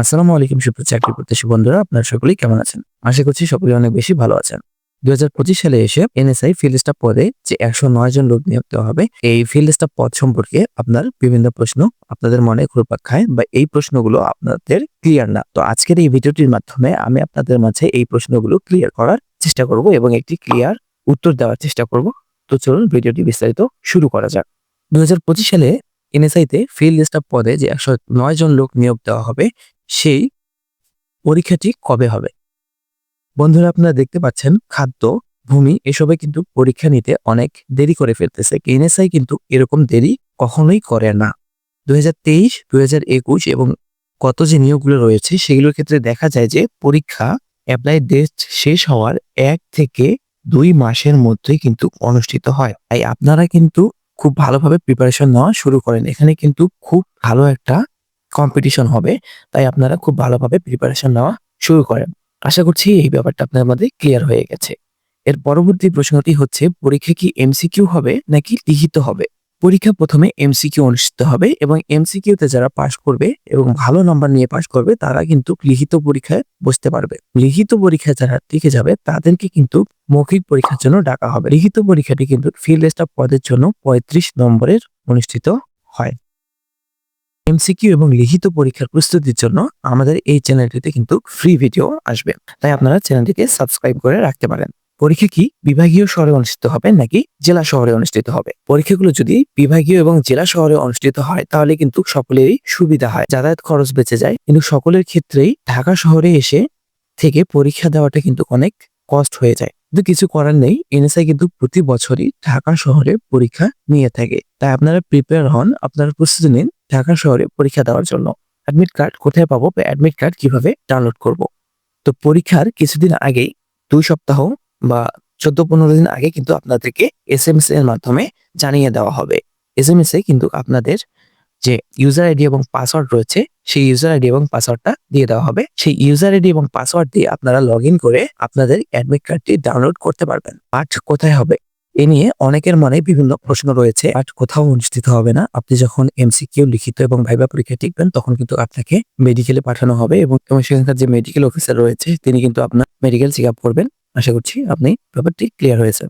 আসসালামু আলাইকুম, সুপ্রিয় চাকরি প্রত্যাশী বন্ধুরা, আপনারা সকলেই কেমন আছেন? আশা করছি সকলে অনেক বেশি ভালো আছেন। দুই হাজার পঁচিশ সালে এসে এনএসআই ফিল্ড স্টাফ পদে যে একশো নয় জন লোক নিয়োগ দেওয়া হবে, এই ফিল্ড স্টাফ পদ সম্পর্কে আপনার বিভিন্ন প্রশ্ন আপনাদের মনে ঘুরপাক খায় বা এই প্রশ্নগুলো আপনাদের ক্লিয়ার না। তো আজকের এই ভিডিওটির মাধ্যমে আমি আপনাদের মাঝে এই প্রশ্নগুলো ক্লিয়ার করার চেষ্টা করব এবং একটি ক্লিয়ার উত্তর দেওয়ার চেষ্টা করব। তো চলুন ভিডিওটি বিস্তারিত শুরু করা যাক। দুই হাজার পঁচিশ সালে এনএসআইতে ফিল্ড স্টাফ পদে যে একশো নয় জন লোক নিয়োগ দেওয়া হবে সেই পরীক্ষাটি কবে হবে? বন্ধুরা, আপনারা দেখতে পাচ্ছেন খাদ্য, ভূমি এসবে কিন্তু পরীক্ষা নিতে অনেক দেরি করে ফেলতেছে। এনএসআই কিন্তু এরকম দেরি কখনোই করে না। দুই হাজার তেইশ হাজার একুশ এবং কত যে নিয়োগগুলো রয়েছে, সেগুলোর ক্ষেত্রে দেখা যায় যে পরীক্ষা অ্যাপ্লাই ডেট শেষ হওয়ার এক থেকে দুই মাসের মধ্যেই কিন্তু অনুষ্ঠিত হয়। তাই আপনারা কিন্তু খুব ভালোভাবে প্রিপারেশন নেওয়া শুরু করেন। এখানে কিন্তু খুব ভালো একটা কম্পিটিশন হবে, তাই আপনারা খুব ভালোভাবে প্রিপারেশন নেওয়া শুরু করেন। আশা করছি এই ব্যাপারটা আপনার মধ্যে ক্লিয়ার হয়ে গেছে। এর পরবর্তী প্রশ্নটি হচ্ছে, পরীক্ষা কি এমসিকিউ হবে নাকি লিখিত হবে? পরীক্ষা প্রথমে এমসিকিউ অনুষ্ঠিত হবে এবং এমসিকিউতে যারা পাশ করবে এবং ভালো নম্বর নিয়ে পাশ করবে, তারা কিন্তু লিখিত পরীক্ষায় বসতে পারবে। লিখিত পরীক্ষায় যারা টিকে যাবে, তাদেরকে কিন্তু মৌখিক পরীক্ষার জন্য ডাকা হবে। লিখিত পরীক্ষাটি কিন্তু ফিল্ড স্টাফ পদের জন্য পঁয়ত্রিশ নম্বরের অনুষ্ঠিত হয়। এমসিকিউ এবং লিখিত পরীক্ষার প্রস্তুতির জন্য আমাদের এই চ্যানেলটিতে কিন্তু ফ্রি ভিডিও আসবে। তাই আপনারা চ্যানেলটিকে সাবস্ক্রাইব করে রাখতে পারেন। পরীক্ষা কি বিভাগীয় শহরে অনুষ্ঠিত হবে নাকি জেলা শহরে অনুষ্ঠিত হবে? পরীক্ষাগুলো যদি বিভাগীয় এবং জেলা শহরে অনুষ্ঠিত হয়, তাহলে কিন্তু সকলেরই সুবিধা হয়। যাতায়াত খরচ বেঁচে যায়, কিন্তু সকলের ক্ষেত্রেই ঢাকা শহরে এসে থেকে পরীক্ষা দেওয়াটা কিন্তু অনেক কষ্ট হয়ে যায়। কিন্তু কিছু করার নেই এনএসআই কিন্তু প্রতি বছরই ঢাকা শহরে পরীক্ষা নিয়ে থাকে। তাই আপনারা প্রিপেয়ার হন, আপনারা প্রস্তুতি নিন ঢাকা শহরে পরীক্ষা দেওয়ার জন্য অ্যাডমিট কার্ড কোথায় পাবো বা অ্যাডমিট কার্ড কীভাবে ডাউনলোড করব? তো পরীক্ষার কিছুদিন আগেই, দুই সপ্তাহ বা চোদ্দ পনেরো দিন আগে কিন্তু আপনাদেরকে এস এম এস এর মাধ্যমে জানিয়ে দেওয়া হবে। এস এম এস এ কিন্তু আপনাদের যে ইউজার আইডি এবং পাসওয়ার্ড রয়েছে, সেই ইউজার আইডি এবং পাসওয়ার্ডটা দিয়ে দেওয়া হবে। সেই ইউজার আইডি এবং পাসওয়ার্ড দিয়ে আপনারা লগ করে আপনাদের অ্যাডমিট কার্ডটি ডাউনলোড করতে পারবেন। পাঠ কোথায় হবে? এ নিয়ে অনেকের মনে বিভিন্ন প্রশ্ন রয়েছে। বাট কোথাও অনুষ্ঠিত হবে না। আপনি যখন এমসিকিউ লিখিত এবং ভাইবা পরীক্ষা টিকবেন, তখন কিন্তু আপনাকে মেডিকেলে পাঠানো হবে এবং সেখানকার যে মেডিকেল অফিসার রয়েছে, তিনি কিন্তু আপনার মেডিকেল চেক আপ করবেন। আশা করছি আপনি ব্যাপারটি ক্লিয়ার হয়েছে।